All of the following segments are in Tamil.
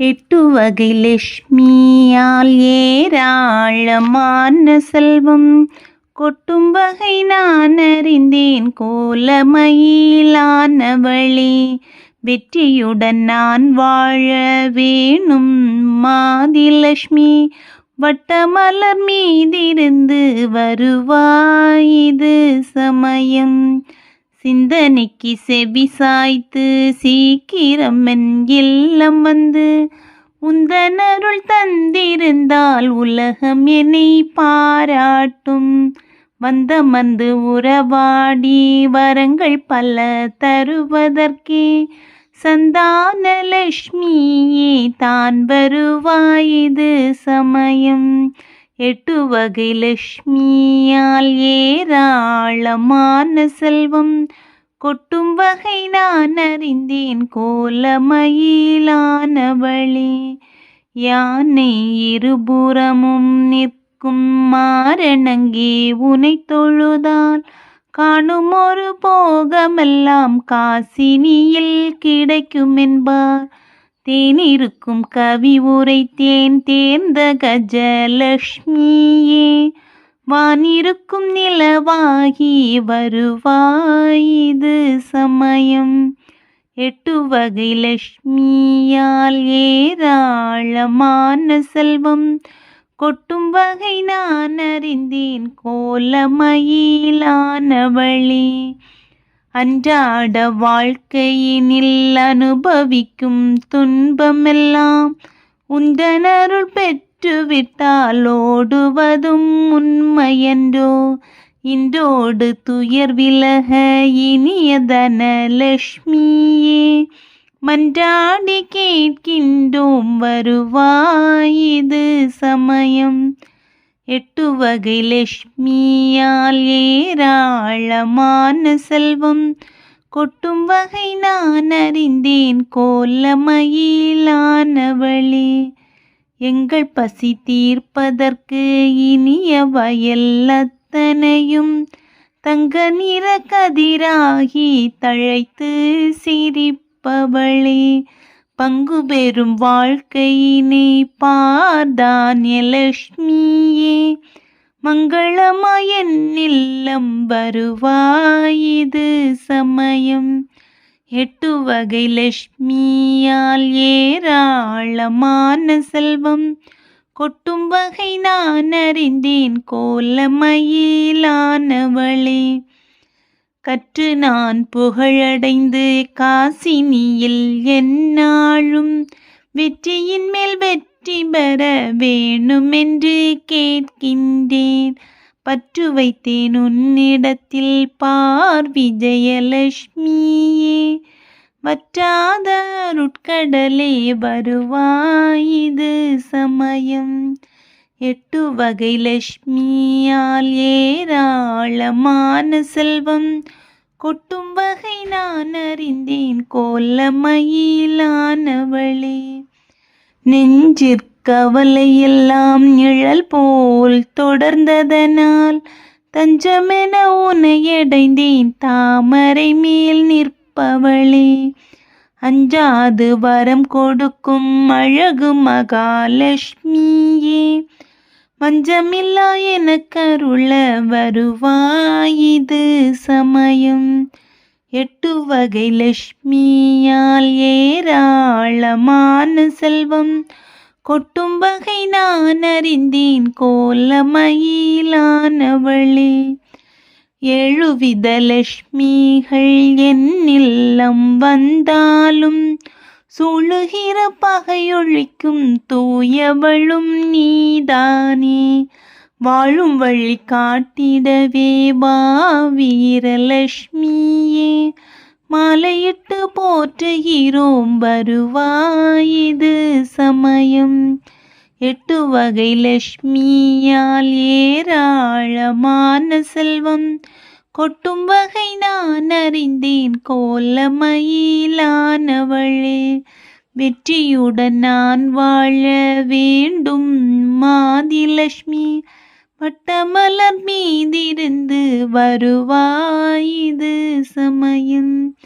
எட்டு வகை லட்சுமியால் ஏராளமான செல்வம். கொட்டும் வகை நான் அறிந்தேன் கோலமயிலானவளே. வெற்றியுடன் நான் வாழ வேணும் மாதிலட்சுமி வட்டமலர் மீதிருந்து வருவாய் இது சமயம். சிந்தனைக்கு செவி சாய்த்து சீக்கிரம் என் இல்லம் வந்து உந்தனருள் தந்திருந்தால் உலகம் என்னை பாராட்டும். வந்த மந்து உறவாடி வரங்கள் பல தருவதற்கே சந்தான லட்சுமியே தான் வருவாய் இது சமயம். எட்டு வகை லக்ஷ்மியால் ஏராளமான செல்வம். கொட்டும் வகை நான் அறிந்தேன் கோலமயிலானவளே யானை இருபுறமும் நிற்கும் மாரணங்கே உனை தொழுதால் காணும் ஒரு போகமெல்லாம் காசினியில் கிடைக்கும் என்பார் தேனிருக்கும் கவி உரைத்தேன் தேர்ந்த கஜலக்ஷ்மியே வானிருக்கும் நிலவாகி வருவாயிது சமயம். எட்டு வகை லக்ஷ்மியால் ஏராளமான செல்வம். கொட்டும் வகை நான் அறிந்தேன் கோலமயிலானவளே. அன்றாட வாழ்க்கையினில் அனுபவிக்கும் துன்பமெல்லாம் உந்தனருள் பெற்றுவிட்டால் ஓடுவதும் உண்மையன்றோ. இன்றோடு துயர் விலக இனியதன லட்சுமியே மன்றாடி கேட்கின்றோம் வருவாய் இது சமயம். எட்டு வகை லட்சுமியால் ஏராளமான செல்வம். கொட்டும் வகை நான் அறிந்தேன் கோலமயிலானவளே எங்கள் பசி தீர்ப்பதற்கு இனிய வயல் அத்தனையும் தங்க நிற கதிராகி தழைத்து சிரிப்பவளே. பங்கு பெறும் வாழ்க்கையினை பார்தான் லட்சுமியே மங்களமாயன் இல்லம் சமயம். எட்டு வகை லட்சுமியால் ஏராளமான செல்வம். கொட்டும் வகை நான் அறிந்தேன் கோலமயிலானவளே. கற்று நான் புகழடைந்து காசினியில் என்னாலும் வெற்றியின் மேல் வெற்றி பெற வேணுமென்று கேட்கின்றேன். பற்று வைத்தேன் உன்னிடத்தில் பார் விஜயலட்சுமியே. வற்றாத அருட்கடலே வருவாய் இது சமயம். எட்டு வகை லட்சுமியால் ஏராளமான செல்வம். கொட்டும் வகை நான் அறிந்தேன் கோலமயிலானவளே. நெஞ்சிற்கவலையெல்லாம் நிழல் போல் தொடர்ந்ததனால் தஞ்சமென உனையடைந்தேன் தாமரை மேல் நிற்பவளே. அஞ்சாது வரம் கொடுக்கும் அழகு மகாலட்சுமியே. வஞ்சமில்லா எனக்கருள வருவாயிது சமயம். எட்டு வகை லட்சுமியால் ஏராளமான செல்வம். கொட்டும் வகை நான் அறிந்தேன் கோலமயிலானவளே. எழுவித லட்சுமிகள் என் இல்லம் வந்தாலும் சூழுகிற பகையொழிக்கும் தூயவளும் நீதானே. வாழும் வழி காட்டிடவே வா வீரலட்சுமியே மாலையிட்டு போற்றுகிறோம் வருவாய் இது சமயம். எட்டு வகை லட்சுமியால் ஏராளமான செல்வம். கொட்டும் வகை நான் அறிந்தேன். கோலமயிலானவளே வெற்றியுடன் நான் வாழ வேண்டும். மாதிலட்சுமி பட்டமலர் மீதிருந்து வருவாயிது சமயம்.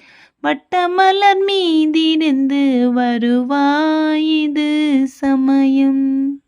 வட்டமலர் மீதிருந்து வருவாயிது சமயம்.